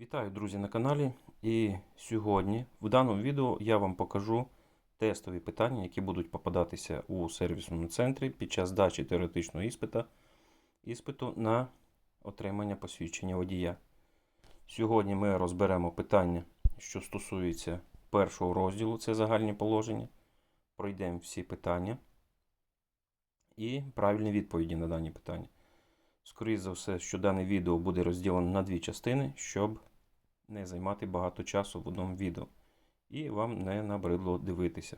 Вітаю, друзі, на каналі. І сьогодні в даному відео я вам покажу тестові питання, які будуть попадатися у сервісному центрі під час здачі теоретичного іспита, іспиту на отримання посвідчення водія. Сьогодні ми розберемо питання, що стосується першого розділу, це загальні положення. Пройдемо всі питання і правильні відповіді на дані питання. Скоріше за все, що дане відео буде розділено на дві частини, щоб не займати багато часу в одному відео. І вам не набридло дивитися.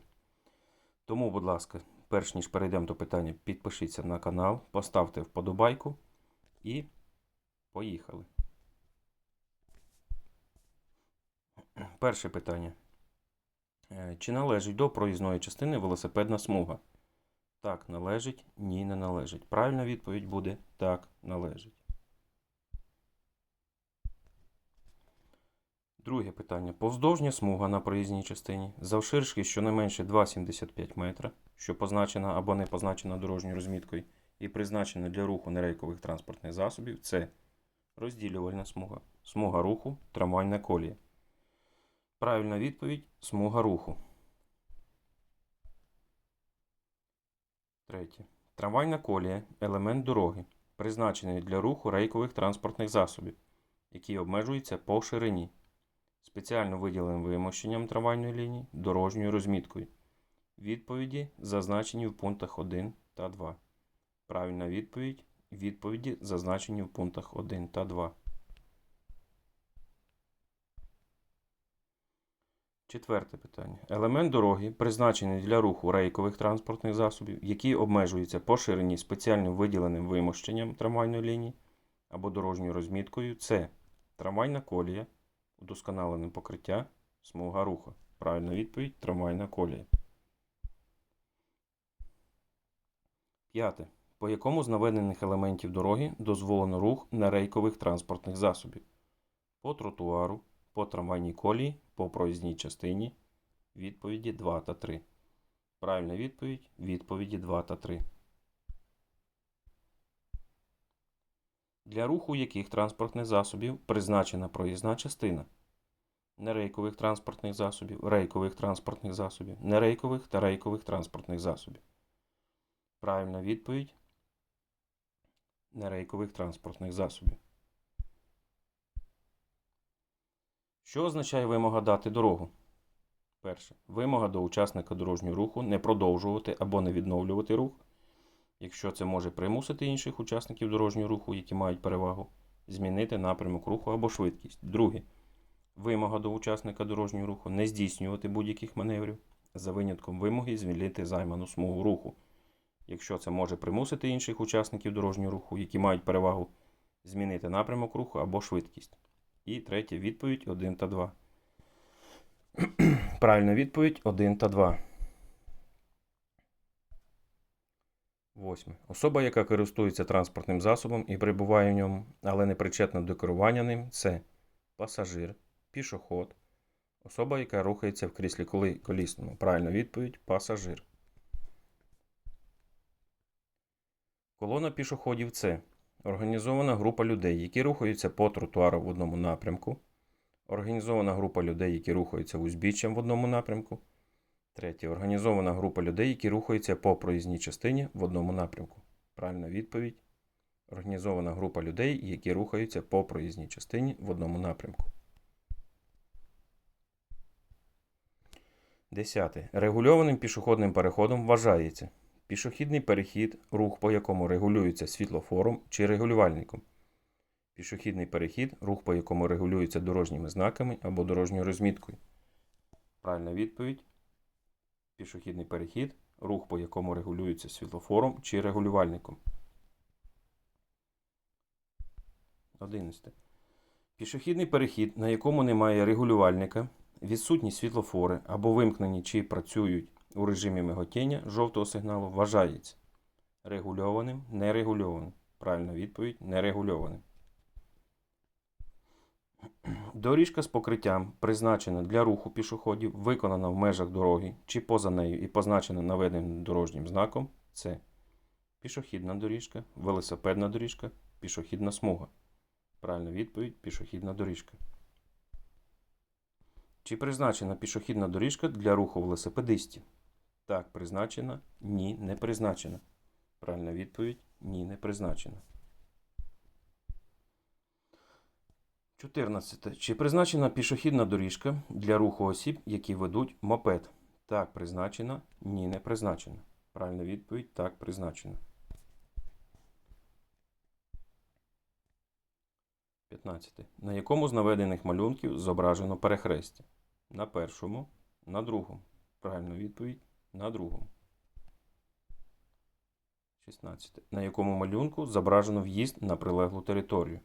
Тому, будь ласка, перш ніж перейдемо до питання, підпишіться на канал, поставте вподобайку і поїхали. Перше питання. Е, Чи належить до проїзної частини велосипедна смуга? Так, належить, ні, не належить. Правильна відповідь буде так, належить. Друге питання. Повздовжня смуга на проїзній частині завширшки щонайменше 2,75 метра, що позначена або не позначена дорожньою розміткою і призначена для руху нерейкових транспортних засобів, це розділювальна смуга, смуга руху, трамвайна колія. Правильна відповідь смуга руху. Третє. Трамвайна колія елемент дороги, призначений для руху рейкових транспортних засобів, який обмежується по ширині, спеціально виділеним вимощенням трамвайної лінії дорожньою розміткою. Відповіді зазначені в пунктах 1 та 2. Правильна відповідь відповіді зазначені в пунктах 1 та 2. Четверте питання. Елемент дороги призначений для руху рейкових транспортних засобів, який обмежується по ширині спеціально виділеним вимощенням трамвайної лінії або дорожньою розміткою. Це трамвайна колія, удосконалене покриття, смуга руху. Правильна відповідь трамвайна колія. П'яте. По якому з наведених елементів дороги дозволено рух нерейкових транспортних засобів? По тротуару, по трамвайній колії, по проїзній частині. Відповіді 2 та 3. Правильна відповідь відповіді 2 та 3. Для руху яких транспортних засобів призначена проїзна частина? Нерейкових транспортних засобів, рейкових транспортних засобів, нерейкових та рейкових транспортних засобів. Правильна відповідь нерейкових транспортних засобів. Що означає вимога дати дорогу? Перше. Вимога до учасника дорожнього руху не продовжувати або не відновлювати рух, якщо це може примусити інших учасників дорожнього руху, які мають перевагу, змінити напрямок руху або швидкість. Друге. Вимога до учасника дорожнього руху не здійснювати будь-яких маневрів, за винятком вимоги звільнити займану смугу руху, якщо це може примусити інших учасників дорожнього руху, які мають перевагу, змінити напрямок руху або швидкість. І третя відповідь 1 та 2. Правильна відповідь 1 та 2. Восьме. Особа, яка користується транспортним засобом і перебуває в ньому, але не причетна до керування ним, це пасажир, пішоход, особа, яка рухається в кріслі колісному. Правильна відповідь пасажир. Колона пішоходів це Організована група людей, які рухаються по тротуару в одному напрямку. Організована група людей, які рухаються узбіччям в одному напрямку. Третє. Організована група людей, які рухаються по проїзній частині в одному напрямку. Правильна відповідь. Організована група людей, які рухаються по проїзній частині в одному напрямку. Десяте. Регульованим пішохідним переходом вважається Пішохідний перехід, рух по якому регулюється світлофором чи регулювальником. Пішохідний перехід, рух по якому регулюється дорожніми знаками або дорожньою розміткою. Правильна відповідь. Пішохідний перехід, рух по якому регулюється світлофором чи регулювальником. 11. Пішохідний перехід, на якому немає регулювальника, відсутні світлофори або вимкнені чи працюють у режимі миготіння жовтого сигналу вважається регульованим, нерегульованим. Правильна відповідь нерегульованим. Доріжка з покриттям, призначена для руху пішоходів, виконана в межах дороги чи поза нею і позначена наведеним дорожнім знаком. Це пішохідна доріжка, велосипедна доріжка, пішохідна смуга. Правильна відповідь пішохідна доріжка. Чи призначена пішохідна доріжка для руху велосипедистів? Так, призначена. Ні, не призначена. Правильна відповідь ні, не призначена. 14. Чи призначена пішохідна доріжка для руху осіб, які ведуть мопед? Так, призначена. Ні, не призначена. Правильна відповідь так, призначена. 15. На якому з наведених малюнків зображено перехрестя? На першому, на другому. Правильна відповідь на другому. 16. На якому малюнку зображено в'їзд на прилеглу територію?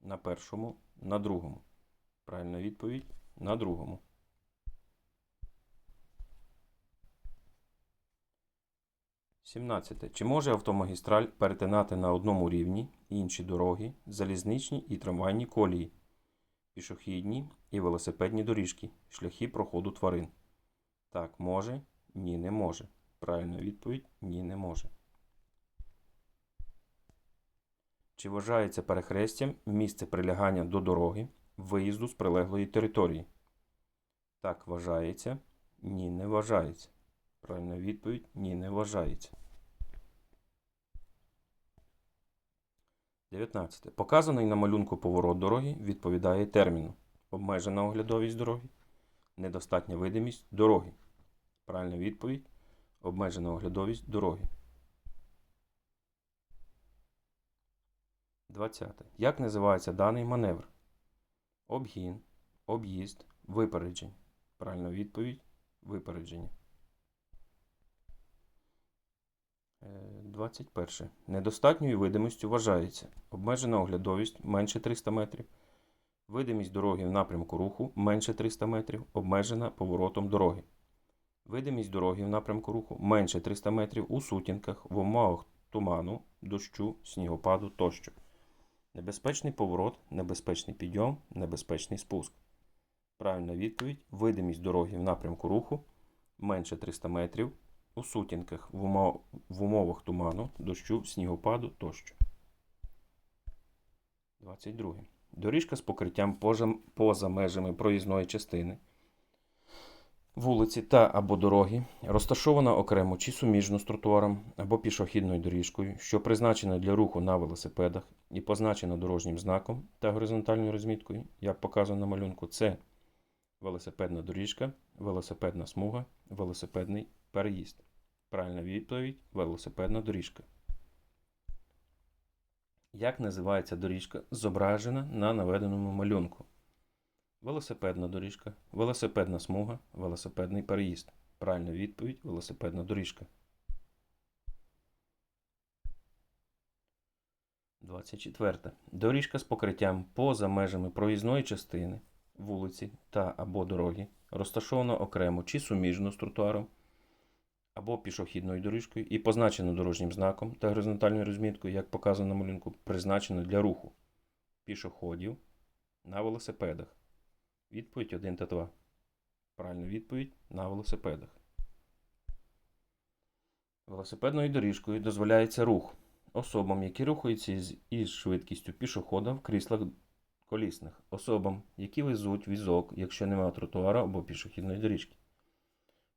На першому, на другому. Правильна відповідь на другому. 17. Чи може автомагістраль перетинати на одному рівні інші дороги, залізничні і трамвайні колії, пішохідні і велосипедні доріжки, шляхи проходу тварин? Так, може, ні, не може. Правильна відповідь ні, не може. Чи вважається перехрестям місце прилягання до дороги, виїзду з прилеглої території? Так, вважається. Ні, не вважається. Правильна відповідь ні, не вважається. 19. Показаний на малюнку поворот дороги відповідає терміну. Обмежена оглядовість дороги, недостатня видимість дороги. Правильна відповідь обмежена оглядовість дороги. 20. Як називається даний маневр? Обгін, об'їзд, випереджень. Правильна відповідь випередження. Е, 21. Недостатньою видимістю вважається обмежена оглядовість менше 300 метрів, видимість дороги в напрямку руху менше 300 метрів, обмежена поворотом дороги. Видимість дороги в напрямку руху менше 300 метрів у сутінках, в умовах туману, дощу, снігопаду тощо. Небезпечний поворот, небезпечний підйом, небезпечний спуск. Правильна відповідь: видимість дороги в напрямку руху менше 300 метрів у сутінках, в, умов... в умовах туману, дощу, снігопаду тощо. 22. Доріжка з покриттям поза, поза межами проїзної частини вулиці та або дороги, розташована окремо чи суміжно з тротуаром або пішохідною доріжкою, що призначена для руху на велосипедах і позначена дорожнім знаком та горизонтальною розміткою, як показано на малюнку, це велосипедна доріжка, велосипедна смуга, велосипедний переїзд. Правильна відповідь велосипедна доріжка. Як називається доріжка, зображена на наведеному малюнку? Велосипедна доріжка, велосипедна смуга, велосипедний переїзд. Правильна відповідь велосипедна доріжка. 24. Доріжка з покриттям поза межами проїзної частини, вулиці та або дороги, розташована окремо чи суміжно з тротуаром або пішохідною доріжкою і позначено дорожнім знаком та горизонтальною розміткою, як показано на малюнку, призначено для руху пішоходів на велосипедах. Відповідь 1 та 2. Правильна відповідь на велосипедах. Велосипедною доріжкою дозволяється рух особам, які рухаються із, швидкістю пішохода в кріслах колісних, особам, які везуть візок, якщо немає тротуара або пішохідної доріжки,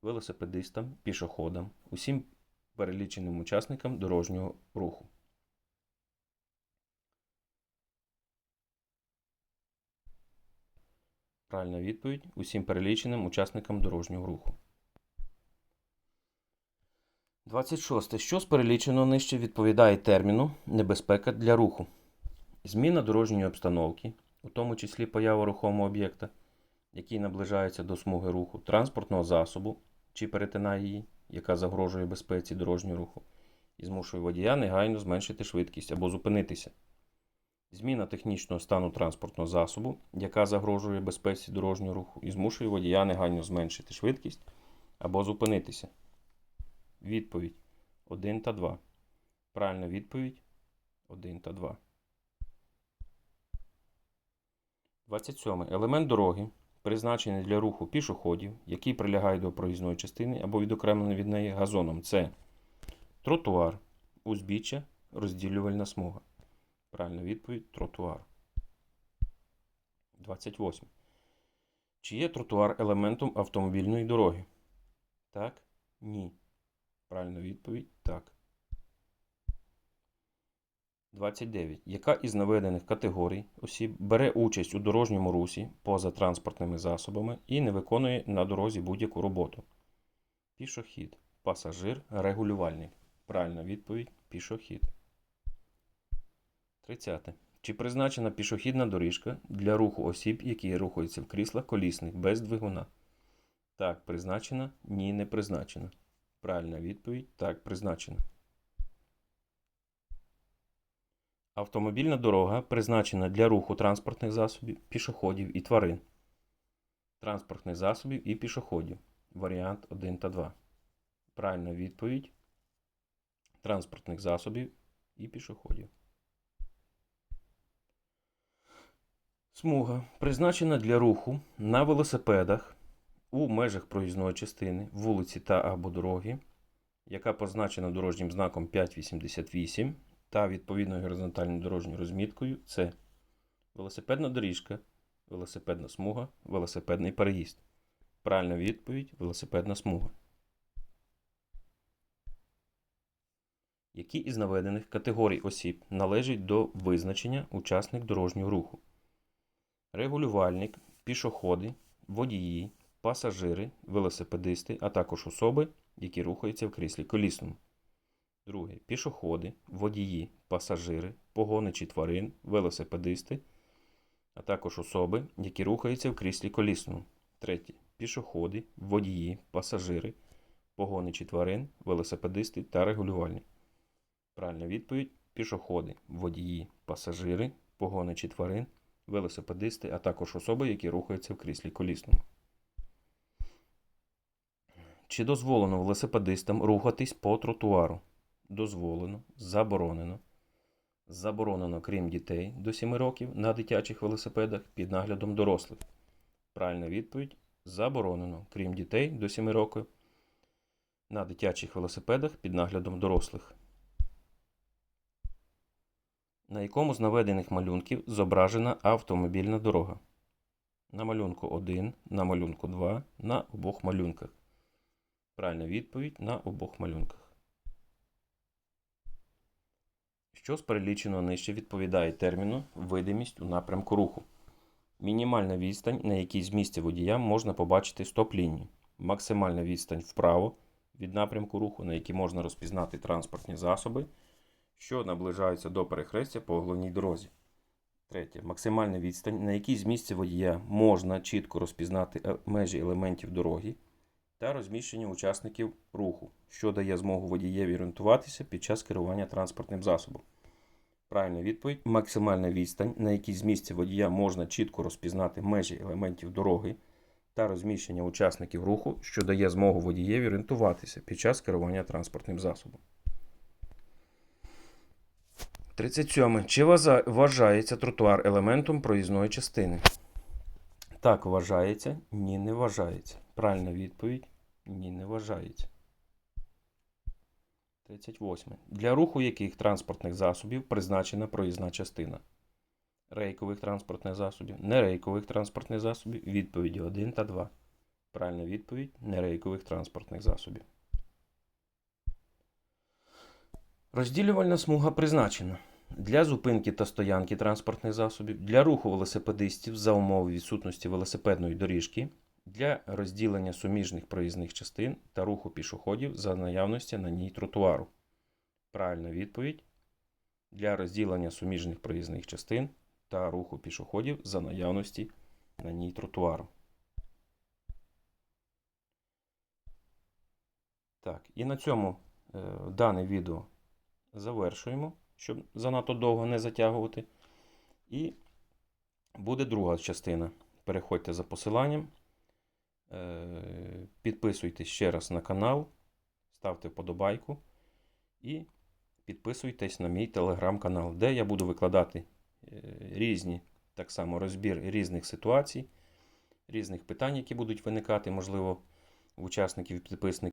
велосипедистам, пішоходам, усім переліченим учасникам дорожнього руху. Правильна відповідь усім переліченим учасникам дорожнього руху. 26. Що з переліченого нижче відповідає терміну небезпека для руху? Зміна дорожньої обстановки, у тому числі поява рухомого об'єкта, який наближається до смуги руху, транспортного засобу чи перетинає її, яка загрожує безпеці дорожнього руху, і змушує водія негайно зменшити швидкість або зупинитися. Зміна технічного стану транспортного засобу, яка загрожує безпеці дорожнього руху, і змушує водія негайно зменшити швидкість або зупинитися. Відповідь 1 та 2. Правильна відповідь 1 та 2. 27. Елемент дороги, призначений для руху пішоходів, який прилягає до проїзної частини або відокремлений від неї газоном. Це тротуар, узбіччя, розділювальна смуга. Правильна відповідь тротуар. 28. Чи є тротуар елементом автомобільної дороги? Так? Ні. Правильна відповідь так. 29. Яка із наведених категорій осіб бере участь у дорожньому русі поза транспортними засобами і не виконує на дорозі будь-яку роботу? Пішохід, пасажир, регулювальник. Правильна відповідь пішохід. 30. Чи призначена пішохідна доріжка для руху осіб, які рухаються в кріслах колісних без двигуна? Так, призначена. Ні, не призначена. Правильна відповідь так, призначена. Автомобільна дорога призначена для руху транспортних засобів, пішоходів і тварин. Транспортних засобів і пішоходів. Варіант 1 та 2. Правильна відповідь. Транспортних засобів і пішоходів. Смуга призначена для руху на велосипедах у межах проїзної частини вулиці та або дороги, яка позначена дорожнім знаком 588 та відповідною горизонтальною дорожньою розміткою це велосипедна доріжка, велосипедна смуга, велосипедний переїзд. Правильна відповідь велосипедна смуга. Які із наведених категорій осіб належать до визначення учасник дорожнього руху? Регулювальник, пішоходи, водії, пасажири, велосипедисти, а також особи, які рухаються в кріслі колісному. Друге. Пішоходи, водії, пасажири, погоничі тварин, велосипедисти, а також особи, які рухаються в кріслі колісному. Третє. Пішоходи, водії, пасажири, погоничі тварин, велосипедисти та регулювальник. Правильна відповідь: пішоходи, водії, пасажири, погоничі тварин, велосипедисти, а також особи, які рухаються в кріслі колісному. Чи дозволено велосипедистам рухатись по тротуару? Дозволено, заборонено. Заборонено, крім дітей до 7 років на дитячих велосипедах під наглядом дорослих. Правильна відповідь: заборонено, крім дітей до 7 років на дитячих велосипедах під наглядом дорослих. На якому з наведених малюнків зображена автомобільна дорога? На малюнку 1, на малюнку 2, на обох малюнках. Правильна відповідь на обох малюнках. Що з переліченого нижче відповідає терміну видимість у напрямку руху? Мінімальна відстань, на якій з місця водія можна побачити стоп-лінію. Максимальна відстань вправо від напрямку руху, на якій можна розпізнати транспортні засоби, що наближаються до перехрестя по головній дорозі. Третє. Максимальна відстань, на якій з місця водія можна чітко розпізнати е- межі елементів дороги та розміщення учасників руху, що дає змогу водієві орієнтуватися під час керування транспортним засобом. Правильна відповідь: максимальна відстань, на якій з місця водія можна чітко розпізнати межі елементів дороги та розміщення учасників руху, що дає змогу водієві орієнтуватися під час керування транспортним засобом. 37. Чи вважається тротуар елементом проїзної частини? Так, вважається. Ні, не вважається. Правильна відповідь. Ні, не вважається. 38. Для руху яких транспортних засобів призначена проїзна частина? Рейкових транспортних засобів, нерейкових транспортних засобів. Відповіді 1 та 2. Правильна відповідь нерейкових транспортних засобів. Розділювальна смуга призначена для зупинки та стоянки транспортних засобів, для руху велосипедистів за умови відсутності велосипедної доріжки, для розділення суміжних проїзних частин та руху пішоходів за наявності на ній тротуару. Правильна відповідь для розділення суміжних проїзних частин та руху пішоходів за наявності на ній тротуару. Так, і на цьому е, дане відео завершуємо, щоб занадто довго не затягувати. І буде друга частина. Переходьте за посиланням. Е, Підписуйтесь ще раз на канал, ставте вподобайку і підписуйтесь на мій телеграм-канал, де я буду викладати е, різні, так само розбір різних ситуацій, різних питань, які будуть виникати, можливо, в учасників підписників.